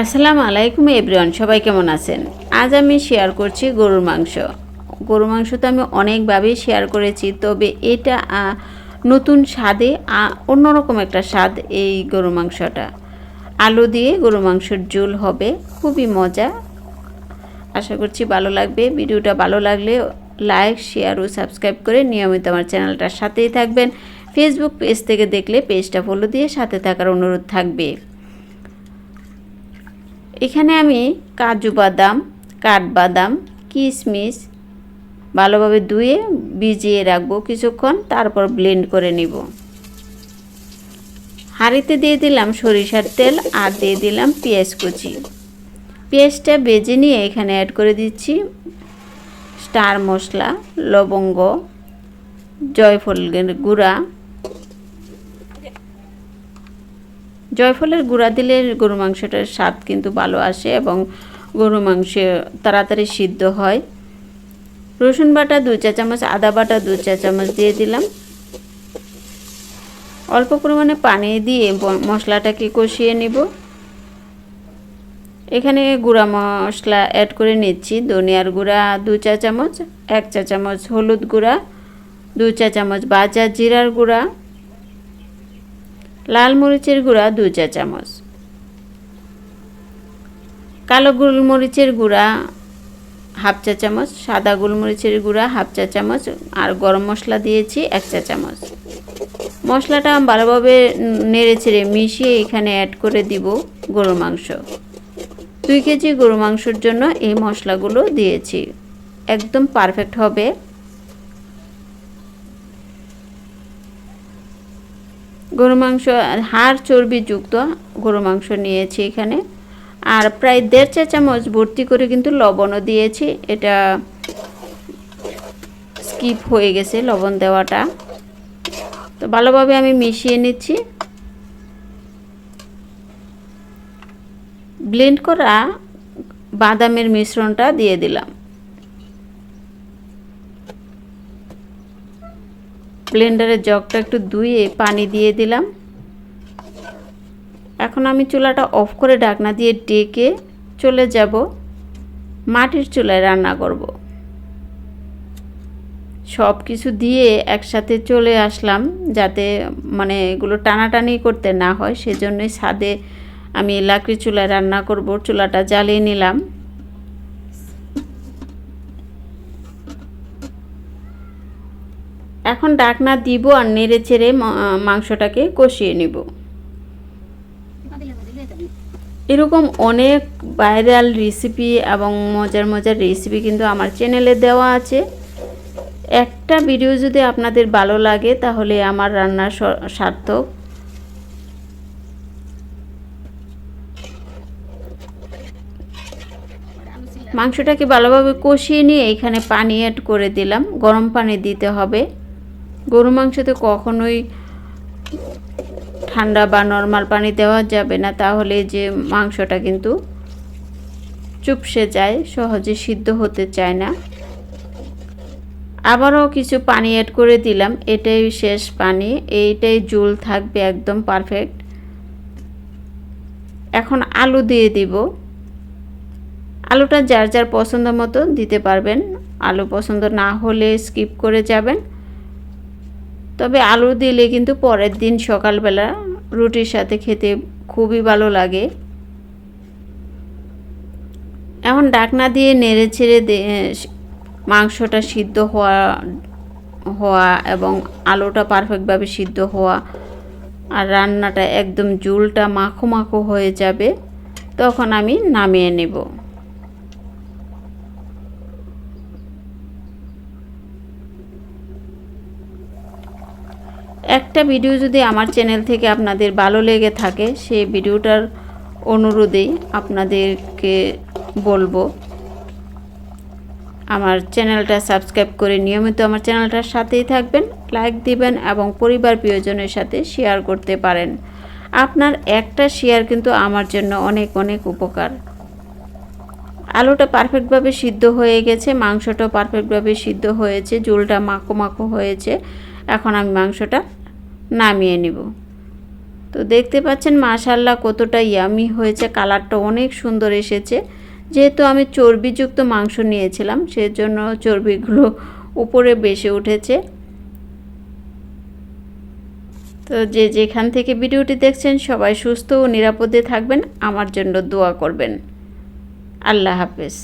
আসসালামু আলাইকুম এভরিওয়ান, সবাই কেমন আছেন? আজ আমি শেয়ার করছি গরুর মাংস। গরুর মাংস তো আমি অনেকভাবেই শেয়ার করেছি, তবে এটা নতুন স্বাদে অন্যরকম একটা স্বাদ এই গরুর মাংসটা। আলু দিয়ে গরুর মাংসের ঝোল হবে, খুবই মজা। আশা করছি ভালো লাগবে, ভিডিওটা ভালো লাগলে লাইক শেয়ার ও সাবস্ক্রাইব করে নিয়মিত আমার চ্যানেলটার সাথেই থাকবেন। ফেসবুক পেজ থেকে দেখলে পেজটা ফলো দিয়ে সাথে থাকার অনুরোধ থাকবে। এখানে আমি কাজু বাদাম, কাঠবাদাম, কিশমিশ ভালোভাবে ধুয়ে ভিজিয়ে রাখব কিছুক্ষণ, তারপর ব্লেন্ড করে নিব। হাঁড়িতে দিয়ে দিলাম সরিষার তেল আর দিয়ে দিলাম পেঁয়াজ কুচি। পেঁয়াজটা বেজে নিয়ে এখানে অ্যাড করে দিচ্ছি স্টার মশলা, লবঙ্গ, জয়ফলের গুঁড়া জয়ফলের গুঁড়া দিলে গরু মাংসটার স্বাদ কিন্তু ভালো আসে এবং গরু মাংস তাড়াতাড়ি সিদ্ধ হয়। রসুন বাটা দু চা চামচ, আদা বাটা দু চা চামচ দিয়ে দিলাম। অল্প পরিমাণে পানি দিয়ে মশলাটাকে কষিয়ে নিব। এখানে গুঁড়া মশলা অ্যাড করে নিচ্ছি। ধনিয়ার গুঁড়া দু চা চামচ, এক চা চামচ হলুদ গুঁড়া দু চা চামচ বাজার জিরার গুঁড়া লাল মরিচের গুঁড়া দু চা চামচ। কালো গোলমরিচের গুঁড়া হাফ চা চামচ, সাদা গোলমরিচের গুঁড়া হাফ চা চামচ, আর গরম মশলা দিয়েছি এক চা চামচ। মশলাটা ভালোভাবে নেড়ে চেড়ে মিশিয়ে এখানে অ্যাড করে দিব গরুর মাংস। দুই কেজি গরু মাংসের জন্য এই মশলাগুলো দিয়েছি। একদম পারফেক্ট হবে। গরু মাংস হাড় চর্বিযুক্ত গরু মাংস নিয়েছি এখানে। আর প্রায় দেড় চা চামচ ভর্তি করে কিন্তু লবণও দিয়েছি। এটা স্কিপ হয়ে গেছে লবণ দেওয়াটা। তো ভালোভাবে আমি মিশিয়ে নিচ্ছি। ব্লেন্ড করা বাদামের মিশ্রণটা দিয়ে দিলাম। ব্লেন্ডারের জগটা একটু ধুয়ে পানি দিয়ে দিলাম। এখন আমি চুলাটা অফ করে ঢাকনা দিয়ে ডেকে চলে যাব। মাটির চুলায় রান্না করব। সব কিছু দিয়ে একসাথে চলে আসলাম যাতে মানে এগুলো টানাটানি করতে না হয়, সেজন্যই ছাদে আমি লাকড়ি চুলায় রান্না করব। চুলাটা জ্বালিয়ে নিলাম। এখন ডাকনা দিব আর নেড়ে চেড়ে মাংসটাকে কষিয়ে নিব। এরকম অনেক ভাইরাল রেসিপি এবং মজার মজার রেসিপি কিন্তু আমার চ্যানেলে দেওয়া আছে। একটা ভিডিও যদি আপনাদের ভালো লাগে তাহলে আমার রান্নার সার্থক। মাংসটাকে ভালোভাবে কষিয়ে নিয়ে এখানে পানি অ্যাড করে দিলাম। গরম পানি দিতে হবে। গরু মাংসতে কখনোই ঠান্ডা বা নর্মাল পানি দেওয়া যাবে না, তাহলে যে মাংসটা কিন্তু চুপসে যায়, সহজে সিদ্ধ হতে চায় না। আবারও কিছু পানি অ্যাড করে দিলাম, এটাই শেষ পানি, এইটাই জুল থাকবে একদম পারফেক্ট এখন আলু দিয়ে দিব। আলুটা যার যার পছন্দ মতো দিতে পারবেন, আলু পছন্দ না হলে স্কিপ করে যাবেন। তবে আলু দিলে কিন্তু পরের দিন সকালবেলা রুটির সাথে খেতে খুবই ভালো লাগে। এমন ডাকনা দিয়ে নেড়ে ছেড়ে মাংসটা সিদ্ধ হওয়া হওয়া এবং আলুটা পারফেক্টভাবে সিদ্ধ হওয়া আর রান্নাটা একদম জুলটা মাখো মাখো হয়ে যাবে, তখন আমি নামিয়ে নেব। একটা ভিডিও যদি আমার চ্যানেল থেকে আপনাদের ভালো লেগে থাকে, সেই ভিডিওটার অনুরোধেই আপনাদেরকে বলব, আমার চ্যানেলটা সাবস্ক্রাইব করে নিয়মিত আমার চ্যানেলটার সাথেই থাকবেন, লাইক দিবেন এবং পরিবার প্রিয়জনের সাথে শেয়ার করতে পারেন। আপনার একটা শেয়ার কিন্তু আমার জন্য অনেক অনেক উপকার। আলুটা পারফেক্টভাবে সিদ্ধ হয়ে গেছে, মাংসটাও পারফেক্টভাবে সিদ্ধ হয়েছে, ঝোলটা মাখো মাখো হয়েছে। এখন আমি মাংসটা নামিয়ে নিব। তো দেখতে পাচ্ছেন মাশাল্লাহ কতটা ইয়ামি হয়েছে কালারটা অনেক সুন্দর এসেছে। যেহেতু আমি চর্বিযুক্ত মাংস নিয়েছিলাম, সেজন্য চর্বিগুলো উপরে বেশি উঠেছে। তো যে যেখান থেকে ভিডিওটি দেখছেন, সবাই সুস্থ ও নিরাপদে থাকবেন, আমার জন্য দোয়া করবেন। আল্লাহ হাফেজ।